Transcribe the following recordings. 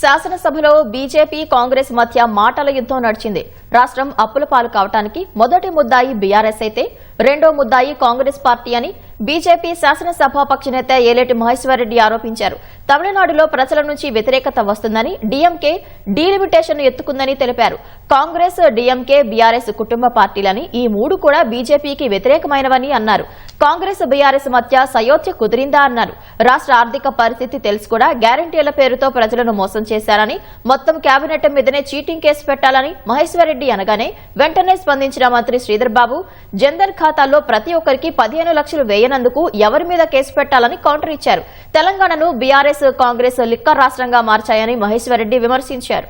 శాసనసభలో బీజేపీ కాంగ్రెస్ మధ్య మాటల యుద్దం నడిచింది. రాష్ట్రం అప్పుల పాలు కావటానికి మొదటి ముద్దాయి బీఆర్ఎస్ అయితే రెండో ముద్దాయి కాంగ్రెస్ పార్టీ అని బీజేపీ శాసనసభాపక్ష నేత ఏలేటి మహేశ్వరరెడ్డి ఆరోపించారు. తమిళనాడులో ప్రజల నుంచి వ్యతిరేకత వస్తుందని డీఎంకే డీలిమిటేషన్ ఎత్తుకుందని తెలిపారు. కాంగ్రెస్ డీఎంకే బీఆర్ఎస్ కుటుంబ పార్టీలని ఈ మూడు కూడా బీజేపీకి వ్యతిరేకమైనవని అన్నారు. కాంగ్రెస్ బీఆర్ఎస్ మధ్య సయోధ్య కుదిరిందా అన్నారు. రాష్ట్ర ఆర్థిక పరిస్థితి తెలుసు కూడా గ్యారంటీల పేరుతో ప్రజలను మోసం చేశారని మొత్తం కేబినెట్ మీదనే చీటింగ్ కేసు పెట్టాలని మహేశ్వరరెడ్డి అనగానే వెంటనే స్పందించిన మంత్రి శ్రీధర్ బాబు జన్ధన్ ఖాతాల్లో ప్రతి ఒక్కరికి పదిహేను లక్షలు వేయనందుకు ఎవరి మీద కేసు పెట్టాలని కౌంటర్ ఇచ్చారు. తెలంగాణను బీఆర్ఎస్ కాంగ్రెస్ లిక్కర్ రాష్ట్రంగా మార్చాయని మహేశ్వరరెడ్డి విమర్శించారు.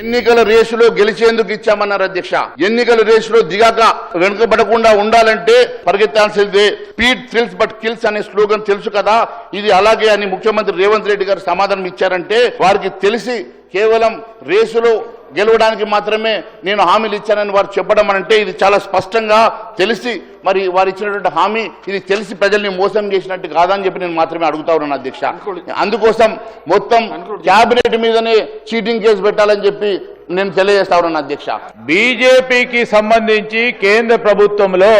ఎన్నికల రేసులో గెలిచేందుకు ఇచ్చామన్నారు అధ్యక్ష. ఎన్నికల రేసులో దిగాక వెనుకబడకుండా ఉండాలంటే పరిగెత్తాల్సిందే. స్పీడ్ థ్రిల్స్ బట్ కిల్స్ అనే స్లోగన్ తెలుసు కదా. ఇది అలాగే అని ముఖ్యమంత్రి రేవంత్ రెడ్డి గారు సమాధానం ఇచ్చారంటే వారికి తెలిసి కేవలం రేసులో గెలవడానికి మాత్రమే నేను హామీలు ఇచ్చానని వారు చెప్పడం అంటే ఇది చాలా స్పష్టంగా తెలిసి మరి వారు ఇచ్చినటువంటి హామీ ఇది తెలిసి ప్రజల్ని మోసం చేసినట్టు కాదని చెప్పి నేను మాత్రమే అడుగుతా ఉన్నాను అధ్యక్ష. అందుకోసం మొత్తం క్యాబినెట్ మీదనే చీటింగ్ కేసు పెట్టాలని చెప్పి నేను తెలియజేస్తా ఉన్నాను అధ్యక్ష. బీజేపీకి సంబంధించి కేంద్ర ప్రభుత్వంలో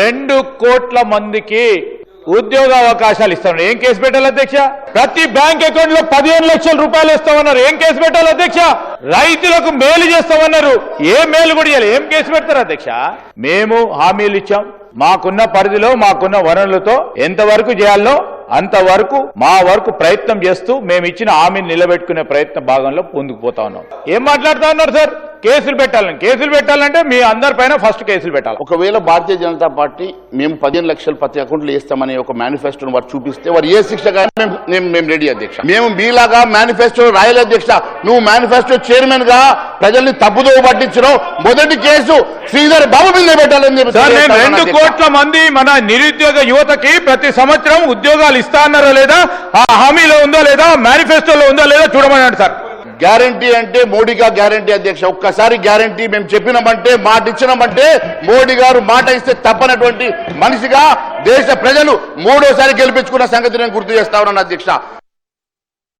రెండు కోట్ల మందికి ఉద్యోగ అవకాశాలు ఇస్తామన్నారు ఏం కేసు పెట్టాలి అధ్యక్ష? ప్రతి బ్యాంక్ అకౌంట్లో పదిహేను లక్షల రూపాయలు ఇస్తామన్నారు. ఏం కేసు పెట్టాలి అధ్యక్ష? రైతులకు మేలు చేస్తామన్నారు. ఏ మేలు కూడా ఏం కేసు పెడతారు అధ్యక్ష? మేము హామీలు ఇచ్చాం. మాకున్న పరిధిలో మాకున్న వనరులతో ఎంతవరకు చేయాలో అంతవరకు మా వరకు ప్రయత్నం చేస్తూ మేము ఇచ్చిన హామీని నిలబెట్టుకునే ప్రయత్న భాగంలో పొందుకుపోతా ఉన్నాం. ఏం మాట్లాడుతా ఉన్నారు సార్? కేసులు పెట్టాలని. కేసులు పెట్టాలంటే మీ అందరిపైన ఫస్ట్ కేసులు పెట్టాలి. ఒకవేళ భారతీయ జనతా పార్టీ మేము పదిహేను లక్షలు ప్రతి అకౌంట్లు వేస్తామనే ఒక మేనిఫెస్టోను వారు చూపిస్తే వారు ఏ శిక్ష మేము- రెడీ అధ్యక్ష. మేము మీలాగా మేనిఫెస్టో రాయలే అధ్యక్ష. నువ్వు మేనిఫెస్టో చైర్మన్గా ప్రజల్ని తప్పుదో పట్టించడం మొదటి కేసు శ్రీధర్ బాబు మీద పెట్టాలని చెప్పి సార్ నేను తెలియజేస్తా రెండు. కోట్ల మంది మన నిరుద్యోగ యువతకి ప్రతి సంవత్సరం ఉద్యోగాలు ఇస్తా అన్నారా లేదా? ఆ హామీలో ఉందా లేదా? మేనిఫెస్టోలో ఉందా లేదా చూడమన్నాడు సార్. గ్యారంటీ అంటే మోడీగా గ్యారంటీ అధ్యక్ష. ఒక్కసారి గ్యారంటీ మేము చెప్పినామంటే మాట ఇచ్చినామంటే మోడీ గారు మాట ఇస్తే తప్పనటువంటి మనిషిగా దేశ ప్రజలు మూడోసారి గెలిపించుకున్న సంగతి నేను గుర్తు చేస్తా ఉన్నాను అధ్యక్ష.